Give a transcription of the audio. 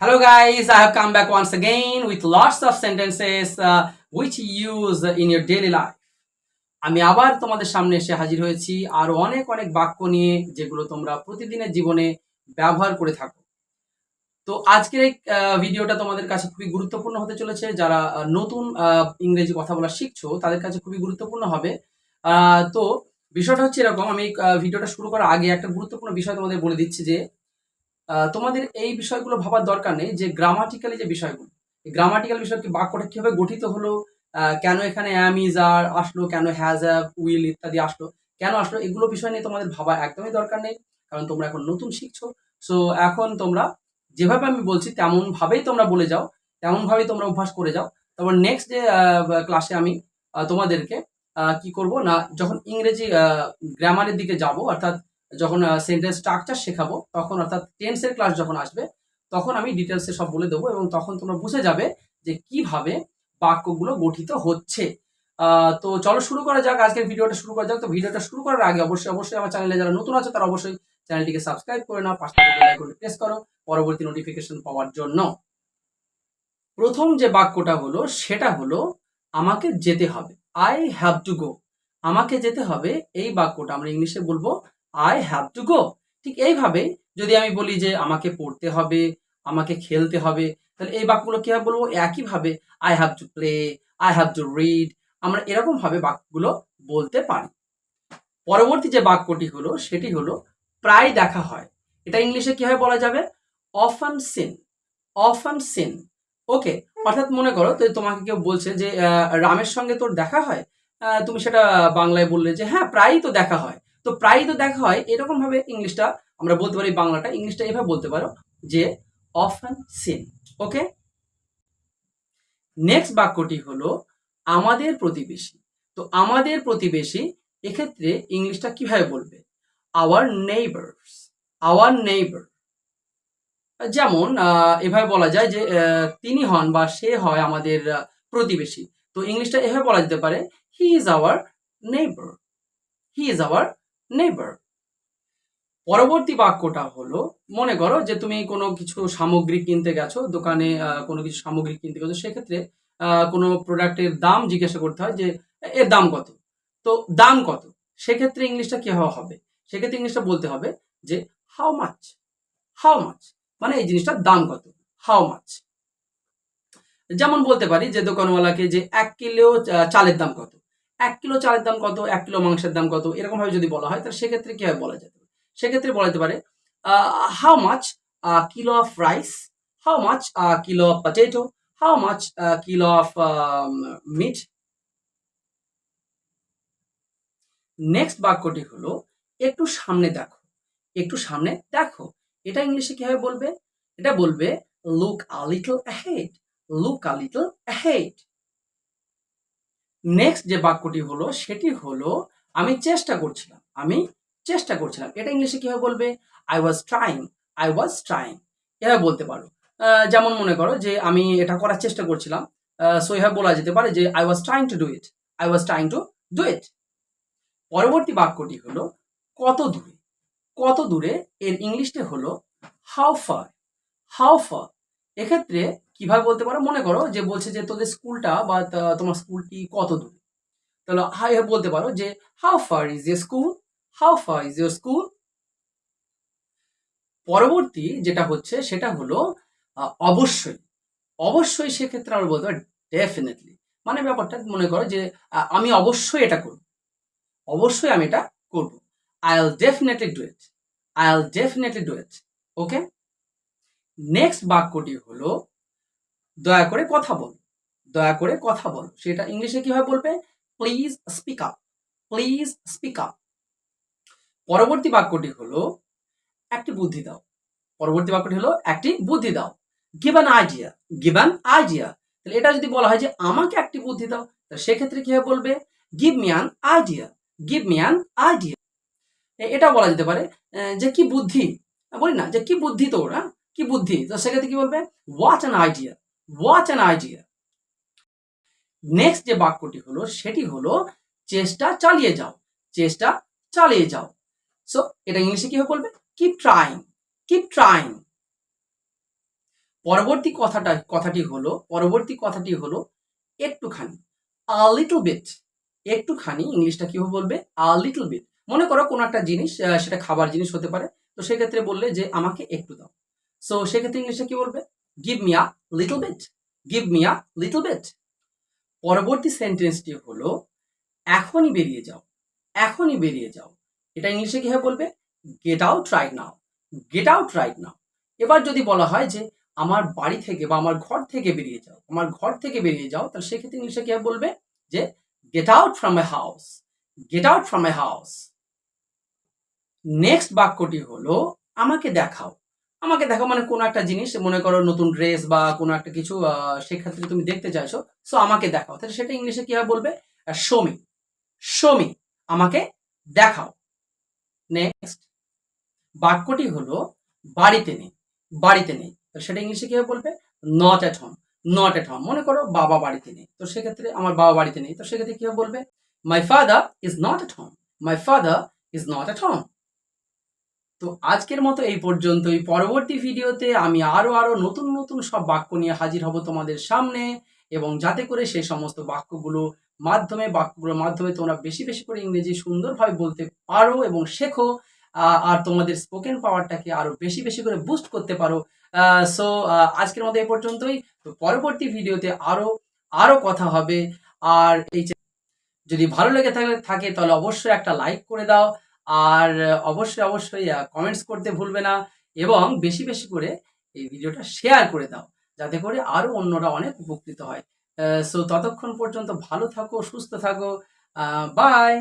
Hello guys, I have come back once again with lots of sentences uh, which you use in your daily life. আমি আবার তোমাদের সামনে এসে হাজির হয়েছি আর অনেক অনেক বাক্য নিয়ে যেগুলো তোমরা প্রতিদিনের জীবনে ব্যবহার করে থাকো। তো আজকের এই ভিডিওটা তোমাদের কাছে খুবই গুরুত্বপূর্ণ হতে চলেছে। যারা নতুন ইংরেজি কথা বলা শিখছো তাদের কাছে খুবই গুরুত্বপূর্ণ হবে। তো বিষয়টা হচ্ছে এরকম। আমি ভিডিওটা শুরু করার আগে একটা গুরুত্বপূর্ণ বিষয় তোমাদের বলে দিচ্ছি যে তোমাদের এই বিষয়গুলো ভাবার দরকার নেই যে গ্রামাটিক্যালি যে বিষয়গুলো গ্রামাটিক্যাল বিষয় কি বাক্যটা কীভাবে গঠিত হলো কেন এখানে অ্যাম ইজ আর আসলো, কেন হ্যাজ অ্যাভ উইল ইত্যাদি আসলো, কেন আসলো, এগুলো বিষয় নিয়ে তোমাদের ভাবা একদমই দরকার নেই, কারণ তোমরা এখন নতুন শিখছো। সো এখন তোমরা যেভাবে আমি বলছি তেমন ভাবেই তোমরা বলে যাও তেমন ভাবেই তোমরা অভ্যাস করে যাও। তারপর নেক্সট যে ক্লাসে আমি তোমাদেরকে কি করব না, যখন ইংরেজি গ্রামারের দিকে যাব, অর্থাৎ যখন সেন্টেন্স স্ট্রাকচার শেখাবো, তখন অর্থাৎ টেন্সের ক্লাস যখন আসবে, তখন আমি ডিটেলসে সব বলে দেবো এবং তখন তোমরা বুঝে যাবে যে কীভাবে বাক্যগুলো গঠিত হচ্ছে। তো চলো শুরু করা যাক, আজকের ভিডিওটা শুরু করা যাক। তো ভিডিওটা শুরু করার আগে অবশ্যই অবশ্যই আমার চ্যানেলে যারা নতুন আছে, তারা অবশ্যই চ্যানেলটিকে সাবস্ক্রাইব করে নাও, পাশে আইকনটি প্রেস করো, পরবর্তী নোটিফিকেশন পাওয়ার জন্য। প্রথম যে বাক্যটা হলো, সেটা হলো, আমাকে যেতে হবে। আই হ্যাভ টু গো আমাকে যেতে হবে, এই বাক্যটা আমরা ইংলিশে বলব আই হ্যাভ টু গো ঠিক এইভাবে যদি আমি বলি যে আমাকে পড়তে হবে, আমাকে খেলতে হবে, তাহলে এই বাক্যগুলো কীভাবে বলব? একইভাবে I have to play I have to read আমরা এরকম ভাবে বাক্যগুলো বলতে পারি। পরবর্তী যে বাক্যটি হলো, সেটি হলো প্রায় দেখা হয়। এটা ইংলিশে কীভাবে বলা যাবে? Often seen often seen okay অর্থাৎ মনে করো তো তোমাকে কেউ বলছে যে রামের সঙ্গে তোর দেখা হয়? তুমি সেটা বাংলায় বললে যে হ্যাঁ প্রায়ই তো দেখা হয়। তো প্রায়ই তো দেখা হয় এরকম ভাবে ইংলিশটা আমরা বলতে পারি বাংলাটা, ইংলিশটা এভাবে বলতে পারো যে অফান সিন ওকে নেক্সট বাক্যটি হলো আমাদের প্রতিবেশী। তো আমাদের প্রতিবেশী এক্ষেত্রে ইংলিশটা কীভাবে বলবে? আওয়ার নেইবার্স আওয়ার নেইবার যেমন এভাবে বলা যায় যে তিনি হন বা সে হয় আমাদের প্রতিবেশী। তো ইংলিশটা এভাবে বলা যেতে পারে he is our neighbour he is our neighbour. পরবর্তী বাক্যটা হলো, মনে করো যে তুমি কোনো কিছু সামগ্রী কিনতে গেছো, দোকানে কোনো কিছু সামগ্রী কিনতে গেছো, সেক্ষেত্রে কোনো প্রোডাক্টের দাম জিজ্ঞাসা করতে হয় যে, এর দাম কত? তো দাম কত? সেক্ষেত্রে ইংলিশটা কি হওয়া হবে? সেক্ষেত্রে ইংলিশটা বলতে হবে যে হাউ মাচ হাউ মাচ মানে এই জিনিসটার দাম কত? হাউ মাচ যেমন বলতে পারি যে দোকানওয়ালাকে যে এক কিলো চালের দাম কত? এক কিলো চালের দাম কত, এক কিলো মাংসের দাম কত এরকম ভাবে যদি বলা হয়, তাহলে সেক্ষেত্রে কীভাবে বলা যেতে সেক্ষেত্রে বলা যেতে পারে how much kilo of rice how much kilo of potato how much kilo of meat next বাক্যটি হলো, একটু সামনে দেখো, একটু সামনে দেখো। এটা ইংলিশে কীভাবে বলবে? এটা বলবে look a little ahead look a little ahead next যে বাক্যটি হলো, সেটি হলো, আমি চেষ্টা করছিলাম, আমি চেষ্টা করছিলাম। এটা ইংলিশে কীভাবে বলবে? I was trying I was trying এভাবে বলতে পারো। যেমন মনে করো যে, আমি এটা করার চেষ্টা করছিলাম সো এভাবে বলা যেতে পারে যে I was trying to do it I was trying to do it পরবর্তী বাক্যটি হলো, কত দূরে? কত দূরে? এর ইংলিশটা হলো হাউ ফার হাউ ফার এক্ষেত্রে কীভাবে বলতে পারো? মনে করো যে বলছে যে তোদের স্কুলটা বা তোমার স্কুলটি কত দূরে? তাহলে হাই বলতে পারো যে how far is your school how far is your school পরবর্তী যেটা হচ্ছে সেটা হলো অবশ্যই। অবশ্যই সেক্ষেত্রে আমরা বলতে পারি ডেফিনেটলি মানে ব্যাপারটা মনে করো যে আমি অবশ্যই এটা করব। অবশ্যই আমি এটা করব। I will definitely do it I will definitely do it okay next বাক্যটি হলো দয়া করে কথা বল। দয়া করে কথা বল। সেটা ইংলিশে কীভাবে বলবে? Please speak up please speak up পরবর্তী বাক্যটি হলো, একটি বুদ্ধি দাও। পরবর্তী বাক্যটি হলো, একটি বুদ্ধি দাও। অ্যান আইডিয়া অ্যান আইডিয়া তাহলে এটা যদি বলা হয় যে, আমাকে একটি বুদ্ধি দাও, তাহলে সেক্ষেত্রে কীভাবে বলবে? Give me an idea give me an idea এটা বলা যেতে পারে যে কি বুদ্ধি? বলি না, যে কি বুদ্ধি তোর হ্যাঁ? কি বুদ্ধি? তো সেক্ষেত্রে কি বলবে? Watch an idea watch an idea next যে বাক্যটি হলো, সেটি হলো, চেষ্টা চালিয়ে যাও, চেষ্টা চালিয়ে যাও। সো এটা ইংলিশে কীভাবে বলবে? কিপ ট্রাইং কিপ ট্রাইং পরবর্তী কথাটা, কথাটি হলো, পরবর্তী কথাটি হলো, একটুখানি আ লিটল বিট একটুখানি ইংলিশটা কীভাবে বলবে? আ লিটল বিট মনে করো কোনো একটা জিনিস সেটা খাবার জিনিস হতে পারে, তো সেক্ষেত্রে বললে যে, আমাকে একটু দাও। সো সেক্ষেত্রে ইংলিশে কি বলবে? Give me a little bit give me a little bit পরবর্তী সেন্টেন্সটি হলো, এখনই বেরিয়ে যাও, এখনই বেরিয়ে যাও। এটা ইংলিশে কীভাবে বলবে? Get out right now get out right now এবার যদি বলা হয় যে, আমার বাড়ি থেকে বা আমার ঘর থেকে বেরিয়ে যাও, আমার ঘর থেকে বেরিয়ে যাও, তাহলে সেক্ষেত্রে ইংলিশে কীভাবে বলবে? যে get out from my house get out from my house next বাক্যটি হলো, আমাকে দেখাও। আমাকে দেখাও মানে কোনো একটা জিনিস, মনে করো নতুন ড্রেস বা কোনো একটা কিছু সেক্ষেত্রে তুমি দেখতে চাইছো সো আমাকে দেখাও। তাহলে সেটা ইংলিশে কীভাবে বলবে? শোমি শোমি আমাকে দেখাও। নেক্সট বাক্যটি হলো, বাড়িতে নেই বাড়িতে নেই। সেটা ইংলিশে কীভাবে বলবে? Not at home not at home মনে করো বাবা বাড়িতে নেই। তো সেক্ষেত্রে আমার বাবা বাড়িতে নেই। তো সেক্ষেত্রে কীভাবে বলবে? My father is not at home my father is not at home তো আজকের মতো এই পর্যন্তই। পরবর্তী ভিডিওতে আমি আরও আরও নতুন নতুন সব বাক্য নিয়ে হাজির হব তোমাদের সামনে এবং যাতে করে সেই সমস্ত বাক্যগুলো মাধ্যমে, বাক্যগুলোর মাধ্যমে তোমরা বেশি বেশি করে ইংরেজি সুন্দরভাবে বলতে পারো এবং শেখো আর তোমাদের স্পোকেন পাওয়ারটাকে আরও বেশি বেশি করে বুস্ট করতে পারো। সো আজকের মতো এই পর্যন্তই। তো পরবর্তী ভিডিওতে আরও আরও কথা হবে। আর এই যদি ভালো লেগে থাকে তাহলে অবশ্যই একটা লাইক করে দাও। আর অবশ্যই অবশ্যই কমেন্টস করতে ভুলবে না এবং বেশি বেশি করে এই ভিডিওটা শেয়ার করে দাও, যাতে করে আরও অন্যরা অনেক উপকৃত হয়। সো ততক্ষণ পর্যন্ত ভালো থাকো, সুস্থ থাকো বাই